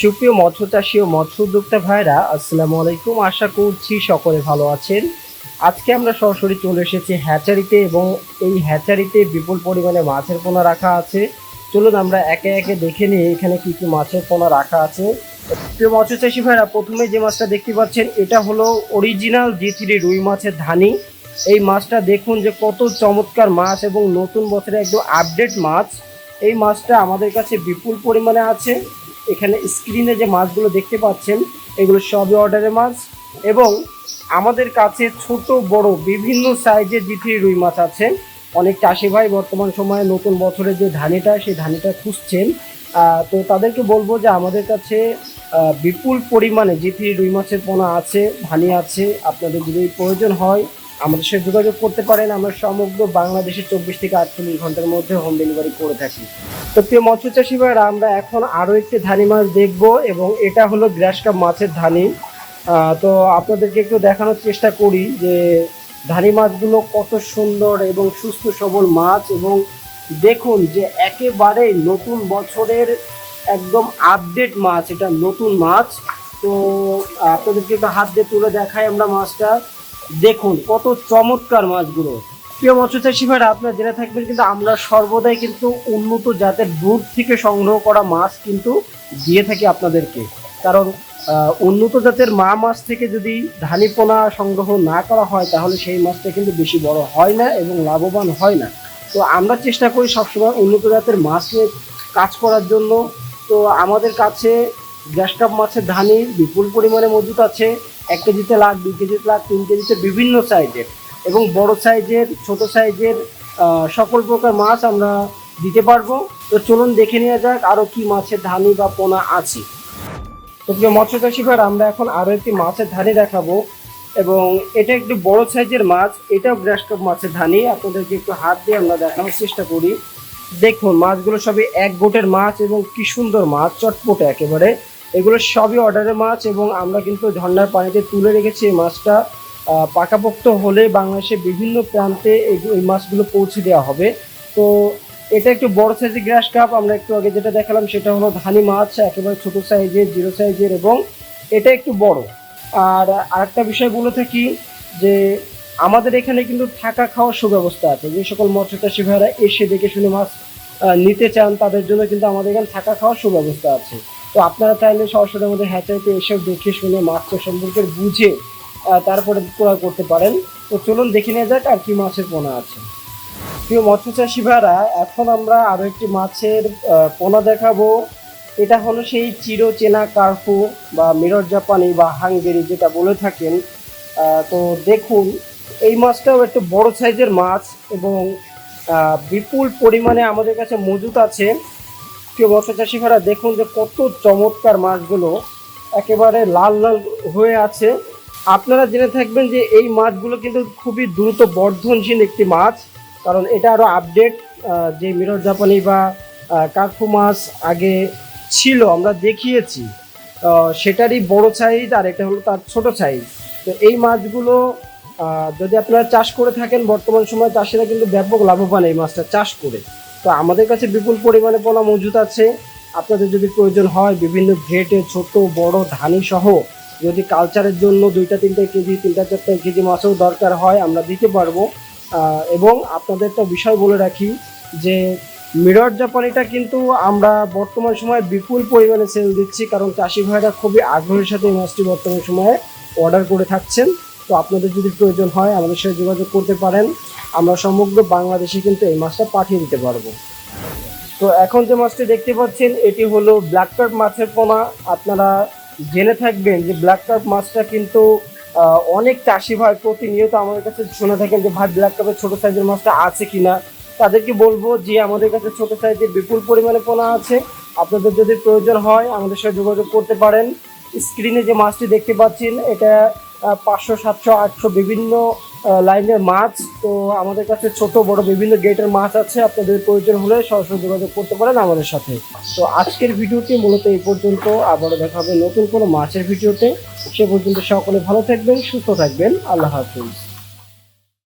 সুপ্রিয় মৎস্য চাষী ও মৎস্য উদ্যোক্তা ভাইরা আসসালামু আলাইকুম। আশা করছি সকলে ভালো আছেন। আজকে আমরা সরাসরি চলে এসেছি হ্যাচারিতে এবং এই হ্যাচারিতে বিপুল পরিমাণে মাছের পোনা রাখা আছে। চলুন আমরা একে একে দেখে নিই এখানে কি কি মাছের পোনা রাখা আছে। প্রিয় মৎস্য চাষী ভাইরা, প্রথমে যে মাছটা দেখতে পাচ্ছেন, এটা হলো অরিজিনাল জি থ্রি রুই মাছের ধানি। এই মাছটা দেখুন যে কত চমৎকার মাছ এবং নতুন বছরে একদম আপডেট মাছ। এই মাছটা আমাদের কাছে বিপুল পরিমাণে আছে। এখানে স্ক্রিনে যে মাছগুলো দেখতে পাচ্ছেন, এগুলো সবই অর্ডারের মাছ। এবং আমাদের কাছে ছোট, বড়, বিভিন্ন সাইজের জিথি রুই মাছ আছে। অনেক চাষি ভাই বর্তমান সময়ে নতুন বছরে যে ধানিটা, সেই ধানিটা খুঁজছেন। তো তাদেরকে বলব যে আমাদের কাছে বিপুল পরিমাণে জিথি রুই মাছের পোনা আছে, ধানি আছে। আপনাদের যদি প্রয়োজন হয় আমাদের সাথে যোগাযোগ করতে পারেন। আমরা সমগ্র বাংলাদেশে চব্বিশ থেকে আটচল্লিশ ঘণ্টার মধ্যে হোম ডেলিভারি করে থাকি। তো প্রিয় মৎস্য চাষী ভাইরা আমরা এখন আরও একটি ধানি মাছ দেখব এবং এটা হলো গ্রাস কাপ মাছের ধানি। তো আপনাদেরকে একটু দেখানোর চেষ্টা করি যে ধানি মাছগুলো কত সুন্দর এবং সুস্থ সবল মাছ এবং দেখুন যে একেবারে নতুন বছরের একদম আপডেট মাছ, এটা নতুন মাছ। তো আপনাদেরকে একটু হাত দিয়ে তুলে দেখাই আমরা মাছটা। দেখুন, কত চমৎকার মাছগুলো। প্রিয় মৎস্য ভাইরা আপনারা জেনে থাকবেন, কিন্তু আমরা সর্বদাই কিন্তু উন্নত জাতের দুধ থেকে সংগ্রহ করা মাছ কিন্তু দিয়ে থাকি আপনাদেরকে। কারণ উন্নত জাতের মা মাছ থেকে যদি ধানি পোনা সংগ্রহ না করা হয়, তাহলে সেই মাছটা কিন্তু বেশি বড় হয় না এবং লাভবান হয় না। তো আমরা চেষ্টা করি সবসময় উন্নত জাতের মাছ নিয়ে কাজ করার জন্য। তো আমাদের কাছে গ্যাস কাপ মাছের ধানি বিপুল পরিমাণে মজুত আছে। এক কেজিতে লাখ, দুই কেজিতে লাখ, তিন কেজিতে বিভিন্ন সাইজের এবং বড় সাইজের, ছোট সাইজের সকল প্রকার মাছ আমরা দিতে পারব। তো চলুন দেখে নেওয়া যাক আরও কি মাছের ধানি বা পোনা আছে। তো প্রিয় মৎস্য চাষী ভাইরা, আমরা এখন আরও একটি মাছের ধানি দেখাবো এবং এটা একটু বড় সাইজের মাছ, এটাও গ্রাস কাপ মাছের ধানি। আপনাদেরকে একটু হাত দিয়ে আমরা দেখানোর চেষ্টা করি। দেখুন, মাছগুলো সবই এক গোটের মাছ এবং কি সুন্দর মাছ, চটপটে একেবারে। এগুলো সবই অর্ডারের মাছ এবং আমরা কিন্তু ঝর্ণার পানিতে তুলে রেখেছি এই মাছটা। পাকাপোক্ত হলে বাংলাদেশের বিভিন্ন প্রান্তে এই- মাছগুলো পৌঁছে দেওয়া হবে। তো এটা একটু বড় সাইজের গ্রাস কাপ, আমরা একটু আগে যেটা দেখালাম সেটা হলো ধানি মাছ, একেবারে ছোটো সাইজের জিরো সাইজের এবং এটা একটু বড়। আর আরেকটা বিষয় বলে থাকি যে আমাদের এখানে কিন্তু থাকা খাওয়ার সুব্যবস্থা আছে। যে সকল মৎস্য চাষী ভাইরা এসে দেখে শুনে মাছ নিতে চান, তাদের জন্য কিন্তু আমাদের এখানে থাকা খাওয়ার সুব্যবস্থা আছে। তো আপনারা চাইলে সরাসরি আমাদের হ্যাচারিতে এসে দেখে শুনে মাছটা সম্পর্কে বুঝে তারপরে ক্রয় করতে পারেন। তো চলুন দেখে নেওয়া যাক আর কি মাছের পোনা আছে। প্রিয় মৎস্য চাষী ভাইরা, এখন আমরা আরও একটি মাছের পোনা দেখাবো। এটা হলো সেই চিরচেনা কার্পু বা মিরর জাপানি বা হাঙ্গেরি যেটা বলে থাকেন। তো দেখুন, এই মাছটাও একটু বড় সাইজের মাছ এবং বিপুল পরিমাণে আমাদের কাছে মজুত আছে। প্রিয় মৎস্য চাষী ভাইরা দেখুন যে কত চমৎকার মাছগুলো একেবারে লাল লাল হয়ে আছে। আপনারা জেনে থাকবেন যে এই মাছগুলো কিন্তু খুবই দ্রুত বর্ধনশীল একটি মাছ, কারণ এটা আরও আপডেট যে মিরর জাপানি বা কাকু মাছ আগে ছিল, আমরা দেখিয়েছি। সেটারই বড় সাইজ আর এটা হলো তার ছোট সাইজ তো এই মাছগুলো যদি আপনারা চাষ করে থাকেন, বর্তমান সময়ে চাষিরা কিন্তু ব্যাপক লাভবান এই মাছটা চাষ করে। তো আমাদের কাছে বিপুল পরিমাণে পোনা মজুত আছে। আপনাদের যদি প্রয়োজন হয়, বিভিন্ন গ্রেটে ছোট, বড়, ধানি সহ যদি কালচারের জন্য দুইটা, তিনটা কেজি, তিনটা, চারটা কেজি মাছও দরকার হয়, আমরা দিতে পারব। এবং আপনাদের একটা বিষয় বলে রাখি যে, মিরর জাপানিটা কিন্তু আমরা বর্তমান সময়ে বিপুল পরিমাণে সেল দিচ্ছি কারণ চাষি ভাইরা খুবই আগ্রহের সাথে এই মাছটি বর্তমান সময়ে অর্ডার করে থাকছেন। তো আপনাদের যদি প্রয়োজন হয়, আমাদের সাথে যোগাযোগ করতে পারেন। আমরা সমগ্র বাংলাদেশে কিন্তু এই মাছটা পাঠিয়ে দিতে পারব। তো এখন যে মাছটি দেখতে পাচ্ছেন, এটি হলো ব্ল্যাক কার্প মাছের পোনা। আপনারা জেনে থাকবেন যে ব্ল্যাক কার্প মাছটা কিন্তু অনেক চাষি ভাই প্রতিনিয়ত আমাদের কাছে শুনে থাকেন যে, ভাই ব্ল্যাক কার্পের ছোট সাইজের মাছটা আছে কি না তাদেরকে বলব যে, আমাদের কাছে ছোটো সাইজের বিপুল পরিমাণে পোনা আছে। আপনাদের যদি প্রয়োজন হয়, আমাদের সাথে যোগাযোগ করতে পারেন। স্ক্রিনে যে মাছটি দেখতে পাচ্ছেন, এটা পাঁচশো, সাতশো, আটশো বিভিন্ন লাইনের মাছ। তো আমাদের কাছে ছোট, বড় বিভিন্ন গেটের মাছ আছে। আপনাদের প্রয়োজন হলে সরাসরি যোগাযোগ করতে পারেন আমাদের সাথে। তো আজকের ভিডিওটি মূলত এই পর্যন্ত। আবার দেখা হবে নতুন কোনো মাছের ভিডিওতে। সে পর্যন্ত সকলে ভালো থাকবেন, সুস্থ থাকবেন। আল্লাহ হাফিজ।